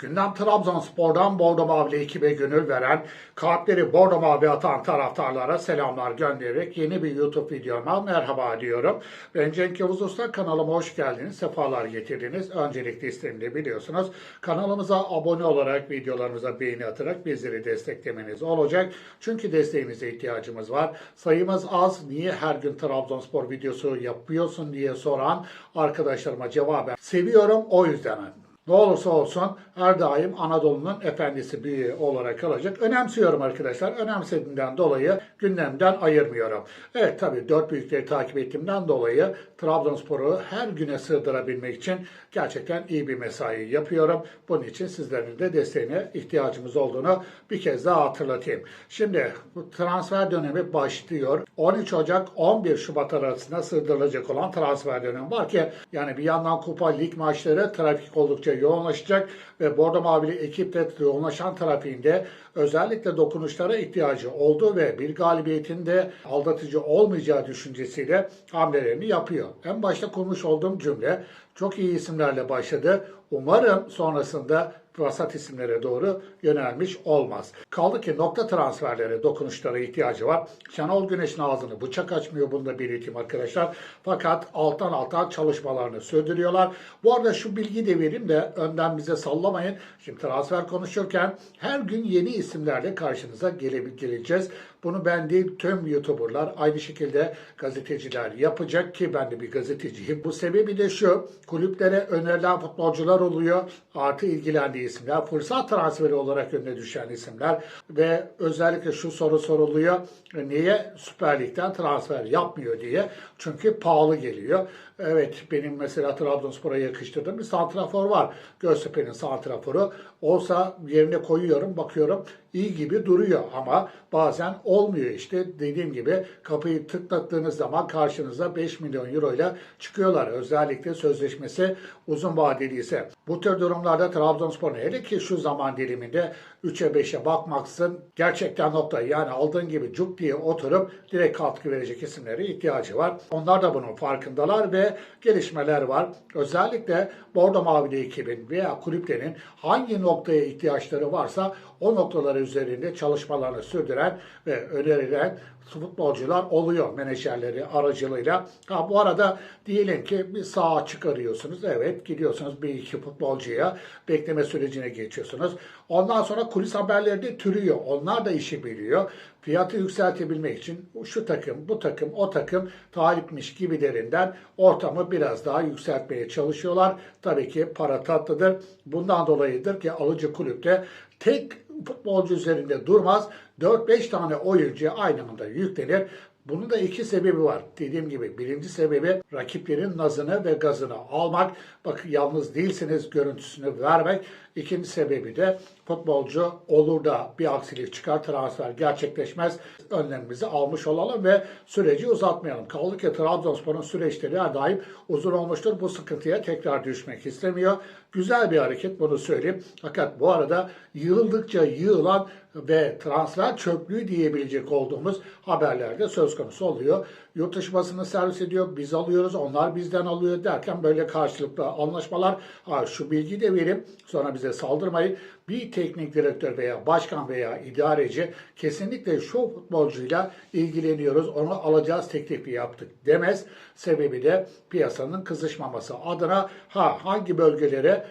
Gündem Trabzonspor'dan Bordo Mavili ekibe gönül veren, kalpleri Bordo Mavi atan taraftarlara selamlar göndererek yeni bir YouTube videoma merhaba diyorum. Ben Cenk Yavuz Usta, kanalıma hoş geldiniz, sefalar getirdiniz. Öncelikle isterim de biliyorsunuz. Kanalımıza abone olarak, videolarımıza beğeni atarak bizleri desteklemeniz olacak. Çünkü desteğinize ihtiyacımız var. Sayımız az, niye her gün Trabzonspor videosu yapıyorsun diye soran arkadaşlarıma cevaben seviyorum o yüzden. Ne olursa olsun her daim Anadolu'nun efendisi büyüğü olarak kalacak. Önemsiyorum arkadaşlar. Önemsediğimden dolayı gündemden ayırmıyorum. Evet tabii dört büyükleri takip ettiğimden dolayı Trabzonspor'u her güne sığdırabilmek için gerçekten iyi bir mesai yapıyorum. Bunun için sizlerin de desteğine ihtiyacımız olduğunu bir kez daha hatırlatayım. Şimdi bu transfer dönemi başlıyor. 13 Ocak 11 Şubat arasında sığdırılacak olan transfer dönemi var ki yani bir yandan kupa lig maçları trafik oldukça yoğunlaşacak ve Bordo Mavili ekiple yoğunlaşan trafiğinde özellikle dokunuşlara ihtiyacı oldu ve bir galibiyetin de aldatıcı olmayacağı düşüncesiyle hamlelerini yapıyor. En başta kurmuş olduğum cümle çok iyi isimlerle başladı. Umarım sonrasında vasat isimlere doğru yönelmiş olmaz. Kaldı ki nokta transferlere, dokunuşlara ihtiyacı var. Şenol Güneş'in ağzını bıçak açmıyor. Bunu da belirteyim arkadaşlar. Fakat alttan alttan çalışmalarını sürdürüyorlar. Bu arada şu bilgiyi de vereyim de önden bize sallamayın. Şimdi transfer konuşurken her gün yeni isimlerle karşınıza gele- geleceğiz. Bunu ben değil tüm YouTuber'lar aynı şekilde gazeteciler yapacak ki ben de bir gazeteciyim. Bu sebebi de şu kulüplere önerilen futbolcular oluyor. Artı ilgilendiği isimler. Fırsat transferi olarak önüne düşen isimler. Ve özellikle şu soru soruluyor. Niye Süper Lig'den transfer yapmıyor diye. Çünkü pahalı geliyor. Evet benim mesela Trabzonspor'a yakıştırdığım bir santrafor var. Göztepe'nin santraforu. Olsa yerine koyuyorum bakıyorum iyi gibi duruyor ama bazen olmuyor işte. Dediğim gibi kapıyı tıklattığınız zaman karşınıza 5 milyon euro ile çıkıyorlar. Özellikle sözleşmesi uzun vadeli ise. Bu tür durumlarda Trabzonspor'un hele ki şu zaman diliminde 3'e 5'e bakmaksın gerçekten nokta yani aldığın gibi cuk diye oturup direkt katkı verecek isimlere ihtiyacı var. Onlar da bunun farkındalar ve gelişmeler var. Özellikle Bordo Mavili ekibin veya kulüplerin hangi noktaya ihtiyaçları varsa o noktaları üzerinde çalışmalarını sürdüren ve önerilen futbolcular oluyor menajerleri aracılığıyla. Ha, bu arada diyelim ki bir sağa çıkarıyorsunuz. Evet gidiyorsunuz bir iki futbolcuya bekleme sürecine geçiyorsunuz. Ondan sonra kulis haberleri de türüyor. Onlar da işi biliyor. Fiyatı yükseltebilmek için şu takım, bu takım, o takım talipmiş gibilerinden ortamı biraz daha yükseltmeye çalışıyorlar. Tabii ki para tatlıdır. Bundan dolayıdır ki alıcı kulüpte tek futbolcu üzerinde durmaz. 4-5 tane oyuncuya aynı anda yüklenir. Bunun da iki sebebi var. Dediğim gibi birinci sebebi rakiplerin nazını ve gazını almak. Bak yalnız değilsiniz görüntüsünü vermek. İkinci sebebi de futbolcu olur da bir aksilik çıkar transfer gerçekleşmez. Önlemimizi almış olalım ve süreci uzatmayalım. Kaldı ki Trabzonspor'un süreçleri her daim uzun olmuştur. Bu sıkıntıya tekrar düşmek istemiyor. Güzel bir hareket bunu söyleyeyim. Fakat bu arada yığıldıkça yığılan ve transfer çöplüğü diyebilecek olduğumuz haberlerde söz konusu oluyor. Yurt dışı basını servis ediyor, biz alıyoruz, onlar bizden alıyor derken böyle karşılıklı anlaşmalar. Ha, şu bilgiyi de vereyim, sonra bize saldırmayın. Bir teknik direktör veya başkan veya idareci kesinlikle şu futbolcuyla ilgileniyoruz, onu alacağız teklifi yaptık demez. Sebebi de piyasanın kızışmaması adına ha hangi bölgelere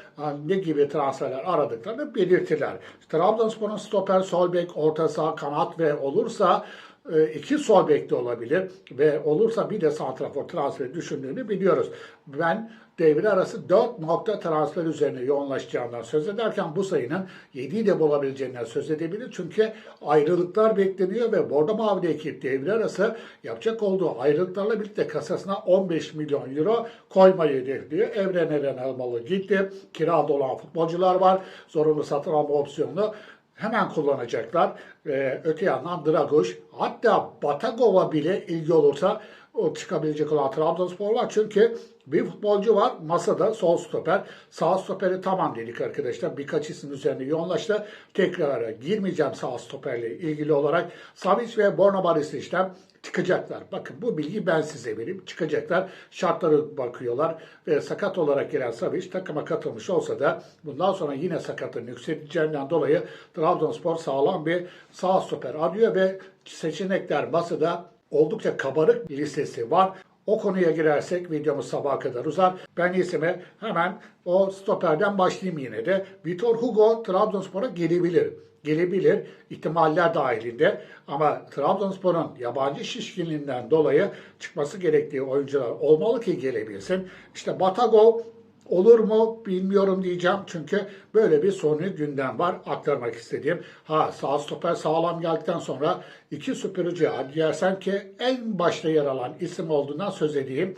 ne gibi transferler aradıklarını belirtirler. Trabzonspor'un stoper, sol bek, orta saha, kanat ve olursa iki sol bekli olabilir ve olursa bir de santrafor transferi düşündüğünü biliyoruz. Ben devre arası 4 nokta transfer üzerine yoğunlaşacağından söz ederken bu sayının 7'yi de bulabileceğinden söz edebilir. Çünkü ayrılıklar bekleniyor ve Bordo Mavili ekip devre arası yapacak olduğu ayrılıklarla birlikte kasasına 15 milyon euro koymayı hedefliyor. Evren Eren Elmalı gitti. Kirada olan futbolcular var. Zorunlu satın alma opsiyonunu hemen kullanacaklar. Ee, öte yandan Draguş hatta Batagova bile ilgi olursa çıkabilecek olan Trabzonspor var. Çünkü bir futbolcu var masada sol stoper. Sağ stoperi tamam dedik arkadaşlar. Birkaç isim üzerinde yoğunlaştı. Tekrara girmeyeceğim sağ stoperle ilgili olarak. Savic ve Borna işlem çıkacaklar. Bakın bu bilgiyi ben size vereyim. Çıkacaklar. Şartları bakıyorlar ve sakat olarak gelen Savic takıma katılmış olsa da bundan sonra yine sakatın yükseleceğinden dolayı Trabzonspor sağlam bir sağ stoper arıyor ve seçenekler masada oldukça kabarık bir listesi var. O konuya girersek videomuz sabaha kadar uzar. Ben isime hemen o stoperden başlayayım yine de. Vitor Hugo Trabzonspor'a gelebilir. Gelebilir ihtimaller dahilinde ama Trabzonspor'un yabancı şişkinliğinden dolayı çıkması gerektiği oyuncular olmalı ki gelebilsin. İşte Batago Olur mu bilmiyorum diyeceğim çünkü böyle bir sorunu gündem var aktarmak istediğim. Ha sağ stoper sağlam geldikten sonra iki süpürücü Adriyersen ki en başta yer alan isim olduğundan söz edeyim.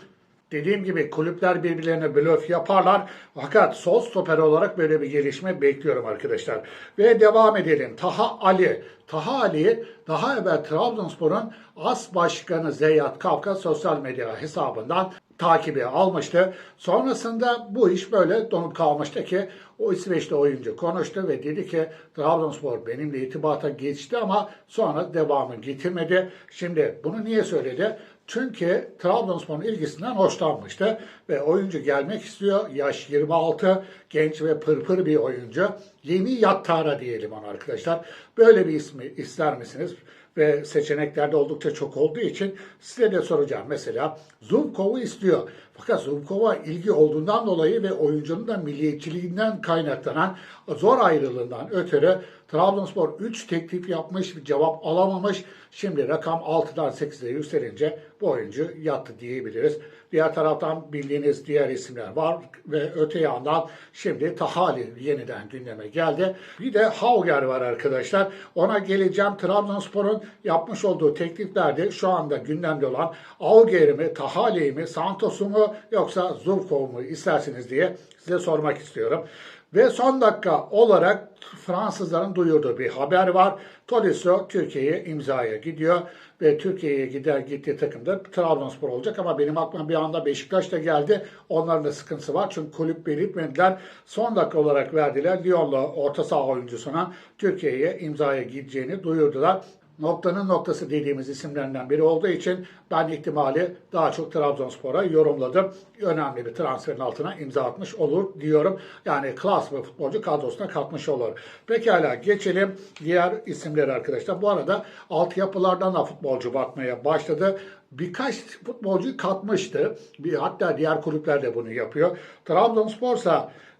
Dediğim gibi kulüpler birbirlerine blöf yaparlar. Fakat sol stoper olarak böyle bir gelişme bekliyorum arkadaşlar. Ve devam edelim. Taha Ali. Taha Ali daha evvel Trabzonspor'un as başkanı Zeyyat Kafka sosyal medya hesabından takibi almıştı. Sonrasında bu iş böyle donup kalmıştı ki o İsveçli oyuncu konuştu ve dedi ki Trabzonspor benimle itibata geçti ama sonra devamı getirmedi. Şimdi bunu niye söyledi? Çünkü Trabzonspor'un ilgisinden hoşlanmıştı ve oyuncu gelmek istiyor. Yaş 26, genç ve pırpır bir oyuncu. Yeni Yattara diyelim ona arkadaşlar. Böyle bir ismi ister misiniz? Ve seçeneklerde oldukça çok olduğu için size de soracağım. Mesela Zubkov'u istiyor. Fakat Zubkov'a ilgi olduğundan dolayı ve oyuncunun da milliyetçiliğinden kaynaklanan zor ayrılığından ötürü Trabzonspor 3 teklif yapmış, cevap alamamış. Şimdi rakam 6'dan 8'e yükselince bu oyuncu yattı diyebiliriz. Diğer taraftan bildiğiniz diğer isimler var ve öte yandan şimdi Tahali yeniden gündeme geldi. Bir de Hauger var arkadaşlar. Ona geleceğim. Trabzonspor'un yapmış olduğu tekliflerde şu anda gündemde olan Hauger'i mi, Tahali'yi mi, Santos'u mu yoksa Zubkov'u mu istersiniz diye size sormak istiyorum. Ve son dakika olarak Fransızların duyurduğu bir haber var. Tolisso Türkiye'ye imzaya gidiyor ve Türkiye'ye gider gittiği takımda Trabzonspor olacak ama benim aklıma bir anda Beşiktaş da geldi. Onların da sıkıntısı var çünkü kulüp belirtmediler. Son dakika olarak verdiler. Lyon'la orta saha oyuncusuna Türkiye'ye imzaya gideceğini duyurdular noktanın noktası dediğimiz isimlerinden biri olduğu için ben ihtimali daha çok Trabzonspor'a yorumladım. Önemli bir transferin altına imza atmış olur diyorum. Yani klas bir futbolcu kadrosuna katmış olur. Pekala geçelim diğer isimleri arkadaşlar. Bu arada altyapılardan da futbolcu bakmaya başladı birkaç futbolcu katmıştı. Bir, hatta diğer kulüpler de bunu yapıyor. Trabzonspor ise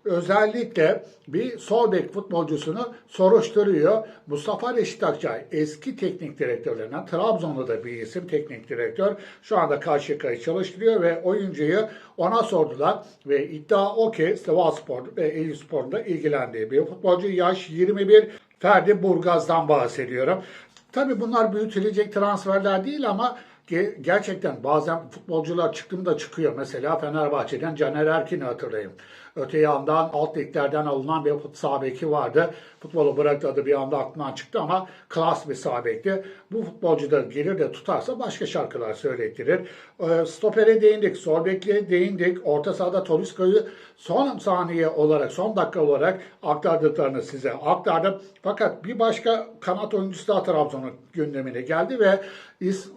özellikle bir sol bek futbolcusunu soruşturuyor. Mustafa Reşit Akçay eski teknik direktörlerinden Trabzon'da da bir isim teknik direktör. Şu anda Karşıyaka'yı çalıştırıyor ve oyuncuyu ona sordular ve iddia o ki Sivasspor ve Eyüpspor'da ilgilendiği bir futbolcu. Yaş 21 Ferdi Burgaz'dan bahsediyorum. Tabii bunlar büyütülecek transferler değil ama gerçekten bazen futbolcular çıktığında çıkıyor. Mesela Fenerbahçe'den Caner Erkin'i hatırlayın. Öte yandan alt liglerden alınan bir sağ beki vardı. Futbolu bıraktı bir anda aklından çıktı ama klas bir sağ. Bu futbolcu da gelir de tutarsa başka şarkılar söylettirir. E, stopere değindik, sol değindik. Orta sahada Toliska'yı son saniye olarak, son dakika olarak aktardıklarını size aktardım. Fakat bir başka kanat oyuncusu da Trabzon'un gündemine geldi ve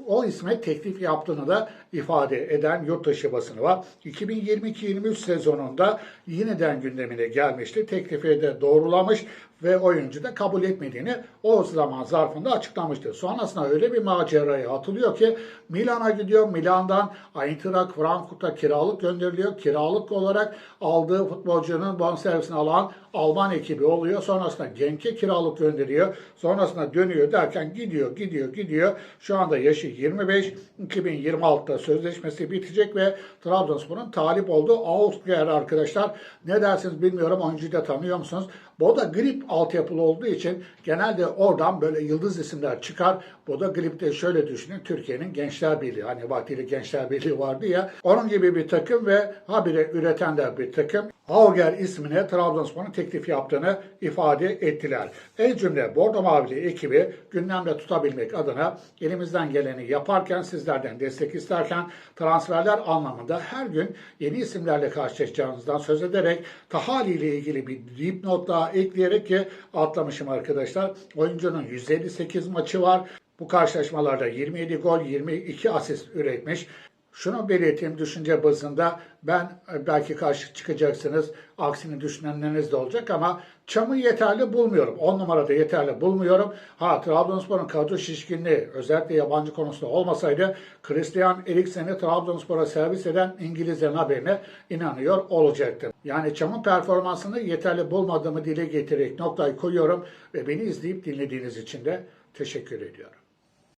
o isme teklif yaptığını da ifade eden yurtdışı basını var. 2022-23 sezonunda yeniden gündemine gelmişti. Teklifi de doğrulamış ve oyuncu da kabul etmediğini o zaman zarfında açıklamıştı. Sonrasında öyle bir maceraya atılıyor ki Milan'a gidiyor. Milan'dan Eintracht Frankfurt'a kiralık gönderiliyor. Kiralık olarak aldığı futbolcunun bonservisini alan Alman ekibi oluyor. Sonrasında Genk'e kiralık gönderiyor. Sonrasında dönüyor derken gidiyor, gidiyor, gidiyor. Şu anda yaşı 25. 2026'da sözleşmesi bitecek ve Trabzonspor'un talip olduğu Augsburg arkadaşlar. Ne dersiniz bilmiyorum. Oyuncuyu da tanıyor musunuz? Boda Grip altyapılı olduğu için genelde oradan böyle yıldız isimler çıkar. Boda Grip'te şöyle düşünün. Türkiye'nin Gençler Birliği. Hani Vaktiyle Gençler Birliği vardı ya. Onun gibi bir takım ve habire üreten de bir takım. Auger ismine Trabzonspor'un teklif yaptığını ifade ettiler. El cümle Bordo Mavili ekibi gündemde tutabilmek adına elimizden geleni yaparken sizlerden destek isterken transferler anlamında her gün yeni isimlerle karşılaşacağınızdan söz ederek Tahali ile ilgili bir dipnot daha ekleyerek ki atlamışım arkadaşlar. Oyuncunun 158 maçı var. Bu karşılaşmalarda 27 gol, 22 asist üretmiş. Şunu belirteyim düşünce bazında ben e, belki karşı çıkacaksınız aksini düşünenleriniz de olacak ama Çam'ı yeterli bulmuyorum. 10 numarada yeterli bulmuyorum. Ha Trabzonspor'un kadro şişkinliği özellikle yabancı konusunda olmasaydı Christian Eriksen'i Trabzonspor'a servis eden İngilizlerin haberine inanıyor olacaktım. Yani Çam'ın performansını yeterli bulmadığımı dile getirerek noktayı koyuyorum ve beni izleyip dinlediğiniz için de teşekkür ediyorum.